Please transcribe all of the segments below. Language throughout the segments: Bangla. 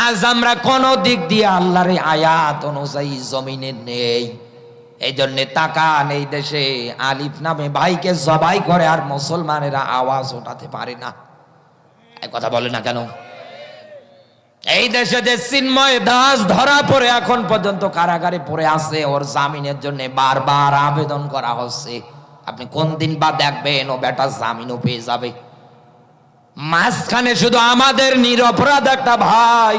আজ আমরা কোন দিক দিয়ে আল্লাহর আয়াত অনুযায়ী জমিনে নেই। এই জন্য তাকান এই দেশে আলিফ নামে ভাইকে জবাই করে আর মুসলমানেরা আওয়াজ ওঠাতে পারে না। এই কথা বলে না কেন? এই দেশে যে চিন্ময় দাস ধরা পড়ে এখন পর্যন্ত কারাগারে পড়ে আছে, ওর জামিনের জন্য বারবার আবেদন করা হচ্ছে। আপনি কোন দিন বা দেখবেন ও বেটা জামিনও পেয়ে যাবে। মাঝখানে শুধু আমাদের নিরপরাধ একটা ভাই,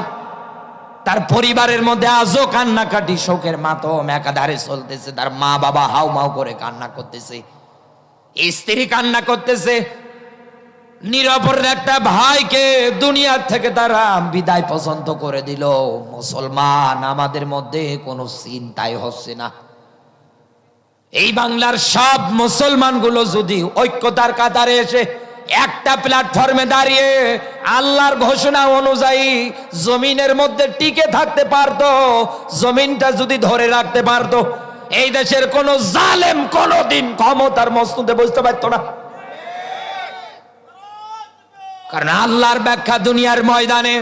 তার পরিবারের মধ্যে আজও কান্নাকাটি, শোকের মাতম একাধারে চলতেছে, তার মা বাবা হাউ মাউ করে কান্না করতেছে, স্ত্রী কান্না করতেছে। নিরপরাধ একটা ভাইকে দুনিয়ার থেকে তারা বিদায় পছন্দ করে দিল। মুসলমান, আমাদের মধ্যে কোনো চিন্তাই হচ্ছে না। এই বাংলার সব মুসলমানগুলো যদি ঐক্যতার কাতারে এসে একটা প্ল্যাটফর্মে দাঁড়িয়ে আল্লাহর ঘোষণা অনুযায়ী জমিনের মধ্যে টিকে থাকতে পারতো, জমিনটা যদি ধরে রাখতে পারতো, এই দেশের কোন জালেম কোনদিন ক্ষমতার মস্তুতে বুঝতে পারতো না। কারণ আল্লাহর ব্যাখ্যা দুনিয়ার ময়দানে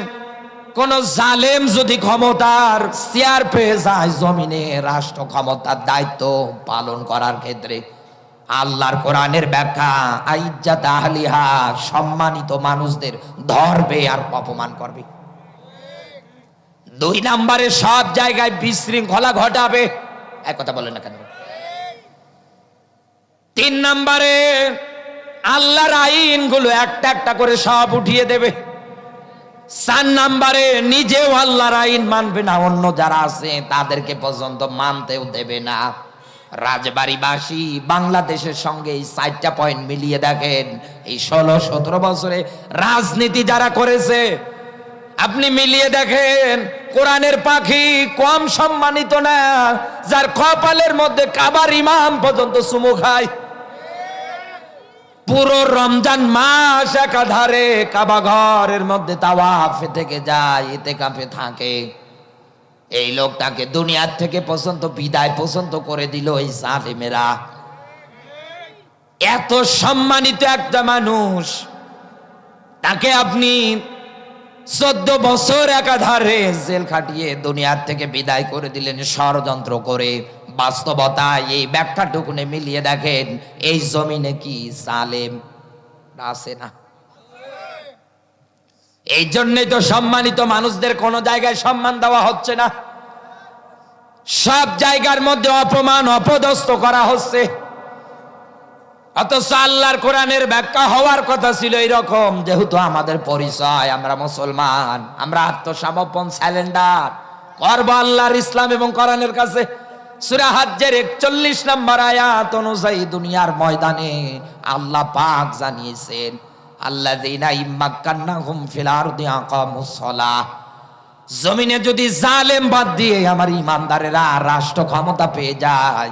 কোন জালেম যদি ক্ষমতার চেয়ার পেয়ে যায়, জমিনে রাষ্ট্র ক্ষমতার দায়িত্ব পালন করার ক্ষেত্রে। আল্লাহর কোরআনের ব্যাখ্যা আইজ্জাত আহলিহা সম্মানিত মানুষদের ধরবে আর অপমান করবে। দুই নম্বরে সব জায়গায় বিশৃঙ্খলা ঘটাবে। এক কথা বলেন না কেন? তিন নম্বরে আল্লাহর আইনগুলো একটা একটা করে সব উঠিয়ে দেবে। চার নাম্বারে নিজেও আল্লাহর আইন মানবে না, অন্য যারা আছে তাদেরকে পর্যন্ত মানতেও দেবে না। রাজবাড়িবাসী বাংলাদেশের সঙ্গে এই চারটা পয়েন্ট মিলিয়ে দেখেন, এই ষোলো সতেরো বছরে রাজনীতি যারা করেছে, আপনি মিলিয়ে দেখেন, কোরআনের পাখি কম সম্মানিত না, যার কপালের মধ্যে কাবার ইমাম পর্যন্ত চুমু খায়। পুরো রমজান মাস একাধারে কাবা ঘরের মধ্যে তাওয়াফে থেকে যায় এতে কাপে থাকে। এই লোকটাকে দুনিয়ার থেকে পছন্দ বিদায় পছন্দ করে দিল এই সালেমেরা এত সম্মানিত একটা মানুষ, তাকে আপনি চোদ্দ বছর একাধারে জেল খাটিয়ে দুনিয়ার থেকে বিদায় করে দিলেন, ষড়যন্ত্র করে। বাস্তবতায় এই ব্যাখ্যা ব্যাখ্যাটুকুনে মিলিয়ে দেখেন, এই জমিনে কি সালেম আছে না? এই জন্যই তো সম্মানিত মানুষদের কোন জায়গায় সম্মান দেওয়া হচ্ছে না। সব জায়গার মধ্যে অপমান, অপদস্থ করা হচ্ছে। অথচ আল্লাহর কোরআনের ব্যাখ্যা হওয়ার কথা ছিল এরকম যেহেতু আমাদের পরিচয়, আমরা মুসলমান, আমরা আত্মসমর্পণ স্যালেন্ডার করব আল্লাহর ইসলাম এবং কোরআনের কাছে। সুরা হাজ্জের একচল্লিশ নম্বর আয়াত অনুযায়ী দুনিয়ার ময়দানে আল্লাহ পাক জানিয়েছেন জমিনে যদি জালেম বাদ দিয়ে আমার ইমানদারেরা রাষ্ট্র ক্ষমতা পেয়ে যায়,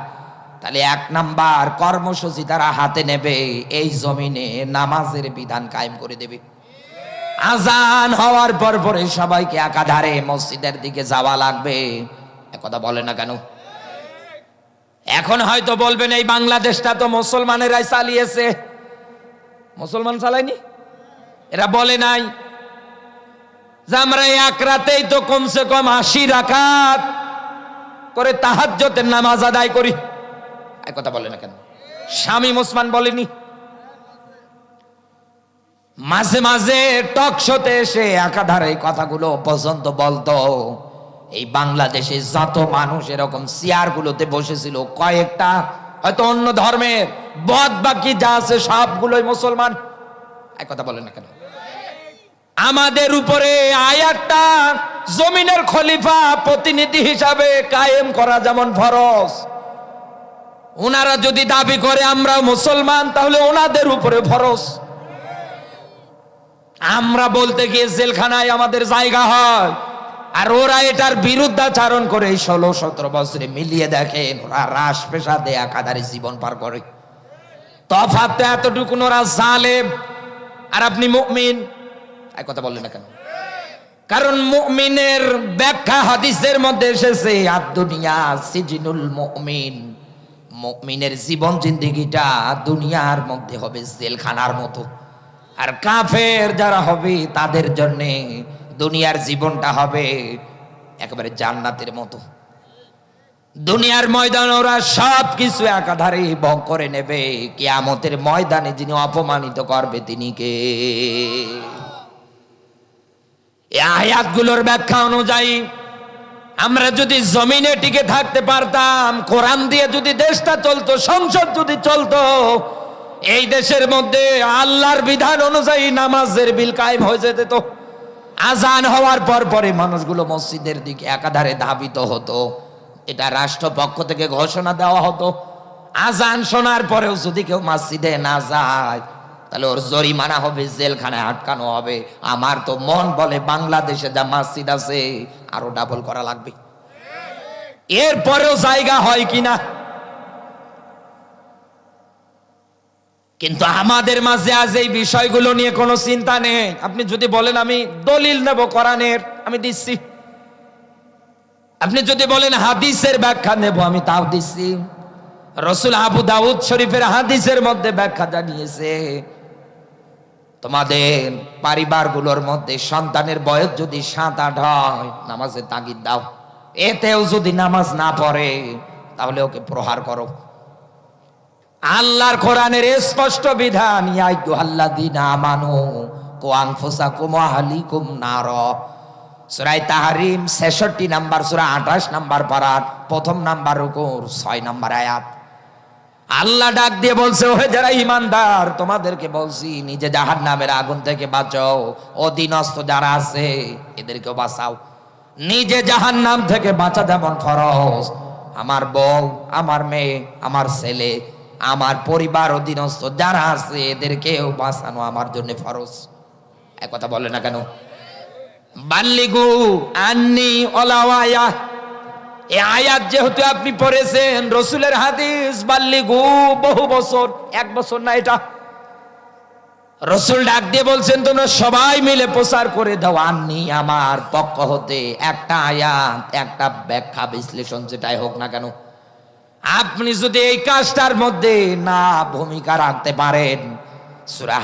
তাহলে এক নাম্বার কর্মসূচি তারা হাতে নেবে, এই জমিনে নামাজের বিধান কায়েম করে দেবে। আজান হওয়ার পর পরে সবাইকে একাধারে মসজিদের দিকে যাওয়া লাগবে। কথা বলে না কেন? এখন হয়তো বলবেন, এই বাংলাদেশটা তো মুসলমানেরাই চালিয়েছে। মুসলমান চালায়নি? এরা বলে নাই, যে আমরা এক রাতেই তো কমসে কম আশি রাকাত করে তাহাজ্জতের নামাজ আদায় করি। এক কথা বলে না কেন? স্বামী মুসমান বলেনি। মাঝে মাঝে টক শোতে এসে একাধারে কথাগুলো পর্যন্ত বলতো। এই বাংলাদেশে যত মানুষ এরকম চেয়ারগুলোতে বসেছিল, কয়েকটা হয়তো অন্য ধর্মের বদ বাকি যা আছে সবগুলোই মুসলমান। এক কথা বলে না কেন? আমাদের উপরে আয়াতটা জমিনের খলিফা প্রতিনিধি হিসাবে কায়েম করা যেমন ফরজ। ওনারা যদি দাবি করে আমরা মুসলমান, তাহলে ওনাদের উপরে ফরজ। আমরা বলতে গিয়ে জেলখানায় আমাদের জায়গা হয়। আর ওরা এটার বিরুদ্ধাচারণ করে এই ষোলো সতেরো বছরে মিলিয়ে দেখেন, ওরা রাস পেশাতে একাধারে জীবন পার করে। তফাৎ তো এতটুকু ওরা জালেম। আর আপনি মুমিন? এক কথা বললেন না কেন? কারণ মুমিনের ব্যাখ্যা হাদিসের মধ্যে এসেছে আদুনিয়া সিজিনুল মুমিন। মুমিনের জীবন জিন্দিগিটা দুনিয়ার মধ্যে হবে জেলখানার মতো। আর কাফের যারা হবে, তাদের জন্য দুনিয়ার জীবনটা হবে একেবারে জান্নাতের মতো। দুনিয়ার ময়দান ওরা সব কিছু একাধারে ভোগ করে নেবে। কিয়ামতের ময়দানে যিনি অপমানিত করবে তিনি কে? আয়াতগুলোর ব্যাখ্যা অনুযায়ী আমরা যদি জমিনে টিকে থাকতে পারতাম, কোরআন দিয়ে যদি দেশটা চলতো, সংসদ যদি চলতো, এই দেশের মধ্যে আল্লাহর বিধান অনুযায়ী নামাজের বিল কায়েম হয়ে যেত। আজান হওয়ার পর পরে মানুষগুলো মসজিদের দিকে একাধারে ধাবিত হতো। এটা রাষ্ট্রপক্ষ থেকে ঘোষণা দেওয়া হতো। আজান শোনার পরেও যদি কেউ মসজিদে না যায়, তাহলে ওর জরিমানা হবে, জেলখানায় আটকানো হবে। আমার তো মন বলে বাংলাদেশে যা মসজিদ আছে, আরও ডাবল করা লাগবে। এরপরেও জায়গা হয় কিনা? কিন্তু আমাদের মাঝে আজ এই বিষয়গুলো নিয়ে কোনো চিন্তা নেই। আপনি যদি বলেন, আমি দলিল নেব কোরআনের, আমি দিচ্ছি। আপনি যদি বলেন, হাদিসের ব্যাখ্যা নেব, আমি তাও দিচ্ছি। রসুল আবু দাউদ শরীফের হাদিসের মধ্যে ব্যাখ্যা জানিয়েছে, তোমাদের পরিবারগুলোর মধ্যে সন্তানের বয়স যদি সাত আট হয় নামাজে তাগিদ দাও। এতেও যদি নামাজ না পড়ে, তাহলে ওকে প্রহার করো। আল্লাহর কোরআনের স্পষ্ট বিধান ইয়াইয়ুহাল্লাযীনা আমানু, কু আনফুসাকুম ওয়া আহলিকুম নার। সূরা তাহরিম 66 নাম্বার, সূরা 28 নাম্বার পারাত প্রথম নাম্বার রুকুর 6 নাম্বার আয়াত। আল্লাহ ডাক দিয়ে বলছে, ওহে যারা ইমানদার তোমাদেরকে বলছি, নিজে জাহান নামের আগুন থেকে বাঁচাও। অধীনস্থ যারা আছে, এদেরকেও বাঁচাও। নিজে জাহান নাম থেকে বাঁচা যেমন ফরজ। আমার বউ, আমার মেয়ে, আমার ছেলে আমার পরিবার অধীনস্থ যারা আছে, এদেরকেও বাঁচানো আমার জন্য ফরজ। এক কথা বলে না কেন? বাল্লিগু আন্নি অলাওয়ায়া এই আয়াত যেহেতু আপনি পড়েছেন, রসুলের হাদিস বাল্লিগু বহু বছর, এক বছর না এটা? রসুল ডাক দিয়ে বলছেন, তোমরা সবাই মিলে প্রচার করে দাও আননি আমার পক্ষ হতে। একটা আয়াত, একটা ব্যাখ্যা বিশ্লেষণ যেটাই হোক না কেন। আপনি যদি এই কাজটার মধ্যে না ভূমিকা রাখতে পারেন, সূরা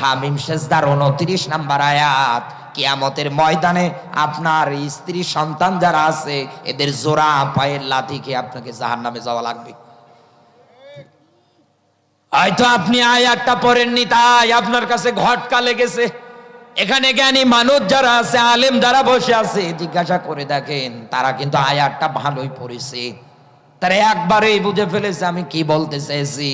উনত্রিশ নাম্বার আয়াত, কিয়ামতের ময়দানে আপনার স্ত্রী সন্তান যারা আছে, এদের জোড়া পায়ের লাথিকে আপনাকে জাহান্নামে যাওয়া লাগবে। হয়তো আপনি আয়াতটা পড়েননি, তাই আপনার কাছে ঘটকা লেগেছে। এখানে জ্ঞানী মানুষ যারা আছে, আলেম যারা বসে আছে, জিজ্ঞাসা করে দেখেন, তারা কিন্তু আয়াতটা ভালোই পড়েছে। তারা একবারেই বুঝে ফেলেছে, আমি কি বলতে চাইছি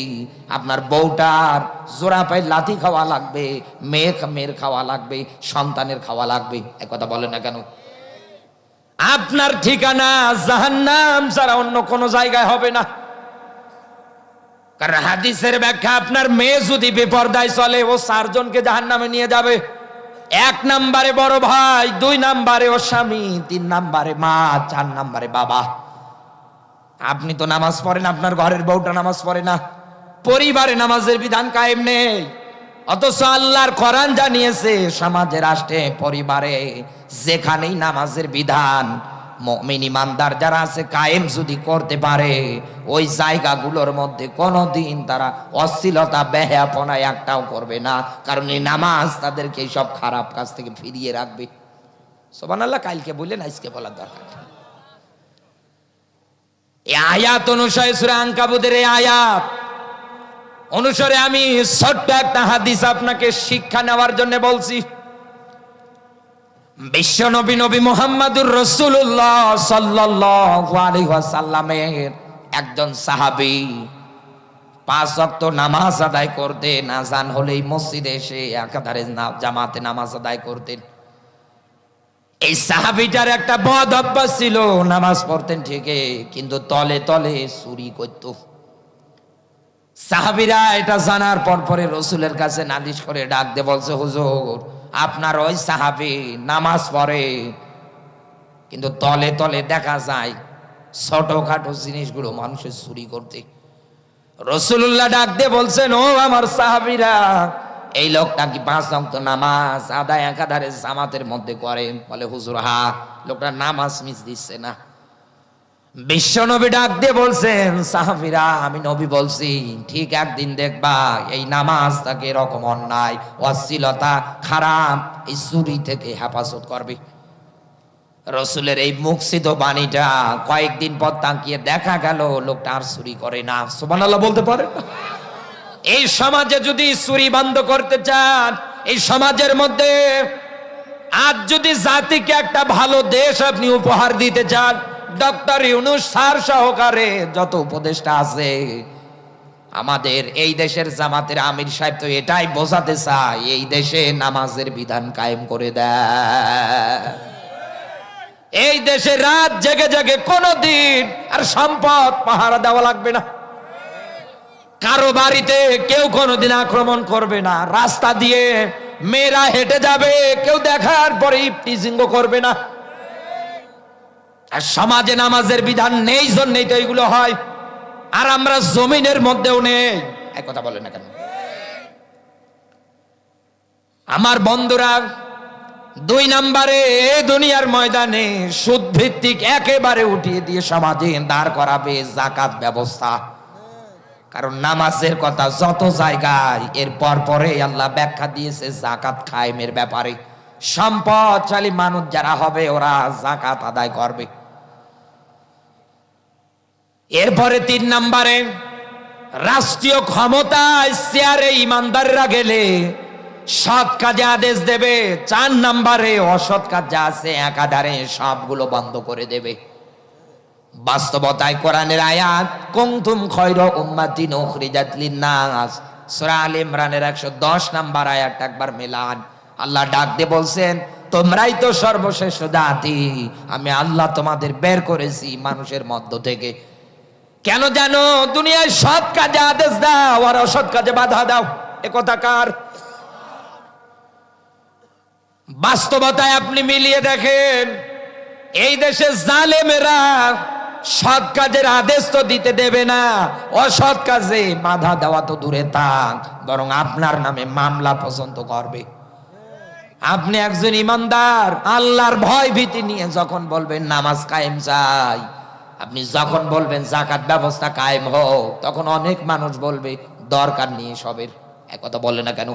আপনার বউটার জোড়া পায়ে লাথি খাওয়া লাগবে মেয়ে মেয়ের খাওয়া লাগবে, সন্তানের খাওয়া লাগবে একথা বলে না কেন? আপনার ঠিকানা জাহান্নাম ছাড়া অন্য কোনো জায়গায় হবে না। কারণ হাদিসের ব্যাখ্যা, আপনার মেয়ে যদি বেপর্দায় চলে, ও চারজনকে জাহান নামে নিয়ে যাবে। এক নাম্বারে বড় ভাই, দুই নাম্বারে ও স্বামী, তিন নাম্বারে মা, চার নাম্বারে বাবা। আপনি তো নামাজ পড়েন, আপনার ঘরের বউটা নামাজ পড়ে না। পরিবারে নামাজের বিধান কায়েম নেই। অথচ আল্লাহর কোরআন জানিয়েছে, সমাজে রাষ্ট্রে, পরিবারে যেখানেই নামাজের বিধান, মুমিন ইমানদার যারা আছে, কায়েম যদি করতে পারে, ওই জায়গাগুলোর মধ্যে কোনোদিন তারা অশ্লীলতা বেহাপনা একটাও করবে না। কারণ এই নামাজ তাদেরকে সব খারাপ কাজ থেকে ফিরিয়ে রাখবে। সোবান আল্লাহ কালকে বললেন, আজকে বলার দরকার। এই আয়াত অনুসারে সুরা আঙ্কাবুদের এই আয়াত। অনুসারে আমি ছোট্ট একটা হাদিস আপনাকে শিক্ষা নেওয়ার জন্য বলছি। বিশ্ব নবী নবী মোহাম্মদুর রসুল্লাহ ওয়াসাল্লামের একজন সাহাবী পাঁচ ওয়াক্ত নামাজ আদায় করতেন আজান হলেই মসজিদে এসে একাধারে জামাতে নামাজ আদায় করতেন। এই সাহাবিটার একটা বদ অভ্যাস ছিল, নামাজ পড়তেন ঠিকই, কিন্তু তলে তলে চুরি করত। সাহাবিরা এটা জানার পর পরে রসুলের কাছে নালিশ করে ডাক দে বলছে, হুজুর, আপনার ওই সাহাবি নামাজ পড়ে, কিন্তু তলে তলে দেখা যায় ছোটখাটো জিনিসগুলো মানুষের চুরি করতে। রসুল্লাহ ডাক দিয়ে বলছেন, ও আমার সাহাবিরা এই লোকটা কি পাঁচ অঙ্ক নামাজ, আদায় একাধারে জামাতের মধ্যে করে? বলে, হুজুর, হা লোকটা নামাজ মিস দিচ্ছে না। বিশ্ব নবী ডাক দিয়ে বলছেন, সাহাবিরা, আমি নবী বলছি, ঠিক একদিন দেখবা এই নামাজ তাকে এরকম অন্যায়, অশ্লীলতা, খারাপ, এই চুরি থেকে হেফাজত করবে। রসুলের এই মুখসিত বাণীটা কয়েকদিন পর তাকিয়ে দেখা গেল, লোকটা আর চুরি করে না। সুবহানাল্লাহ বলতে পারে না? এই সমাজে যদি চুরি বন্ধ করতে চান, এই সমাজের মধ্যে আজ যদি জাতিকে একটা ভালো দেশ আপনি উপহার দিতে চান, ডক্টর ইউনুস স্যার সহকারে যত উপদেষ্টা আছে, আমাদের এই দেশের জামাতের আমির সাহেব তো এটাই বোঝাতে চায়, এই দেশে নামাজের বিধান কায়েম করে দেয়। এই দেশে রাত জেগে জেগে কোনদিন আর সম্পদ পাহারা দেওয়া লাগবে না। কারও বাড়িতে কেউ কোনোদিন আক্রমণ করবে না। রাস্তা দিয়ে মেয়েরা হেঁটে যাবে, কেউ দেখার পরে টিজিঙ্গ করবে না। আর সমাজে নামাজের বিধান নেই, জন্যই তো এইগুলো হয়। আর আমরা জমিনের মধ্যেও নেই। এক কথা বলে না কেন? আমার বন্ধুরা, দুই নম্বরে এ দুনিয়ার ময়দানে সুদ ভিত্তিক একেবারে উঠিয়ে দিয়ে সমাজে দাঁড় করাবে জাকাত ব্যবস্থা। কারণ নামাজের কথা যত জায়গায়, এর পর আল্লাহ ব্যাখ্যা দিয়েছে জাকাত খায়েমের ব্যাপারে। সম্পদশালী মানুষ যারা হবে, ওরা জাকাত আদায় করবে। এরপরে তিন নম্বরে, রাষ্ট্রীয় ক্ষমতায় চেয়ারে ইমানদাররা গেলে সৎ কাজে আদেশ দেবে। চার নম্বরে, অসৎ কাজ যা আছে একাধারে সবগুলো বন্ধ করে দেবে। বাস্তবতায় কোরআনের আয়াত, কুনতুম খয়রা উম্মাতিন উখরিজাত লিন-নাস। সূরা আলে ইমরানের 110 নাম্বার আয়াত একবার মেলান। আল্লাহ ডাক দিয়ে বলছেন, তোমরাই তো সর্বশেষ জাতি। আমি আল্লাহ তোমাদের বের করেছি মানুষের মধ্য থেকে। কেন জানো দুনিয়ায় সৎ কাজে আদেশ দাও আর অসৎ কাজে বাধা দাও। এ কথা কার? বাস্তবতায় আপনি মিলিয়ে দেখেন, এই দেশে জালেমেরা সৎ কাজের আদেশ তো দিতে দেবে না। অসৎ কাজে বাধা দেওয়া তো দূরে থাক। বরং আপনার নামে মামলা পছন্দ করবে। আপনি একজন ইমানদার, আল্লাহর ভয় ভীতি নিয়ে যখন বলবেন নামাজ কায়েম চাই, আপনি যখন বলবেন জাকাত ব্যবস্থা কায়েম হোক, তখন অনেক মানুষ বলবে, দরকার নিয়ে সবের। এক কথা বলে না কেন?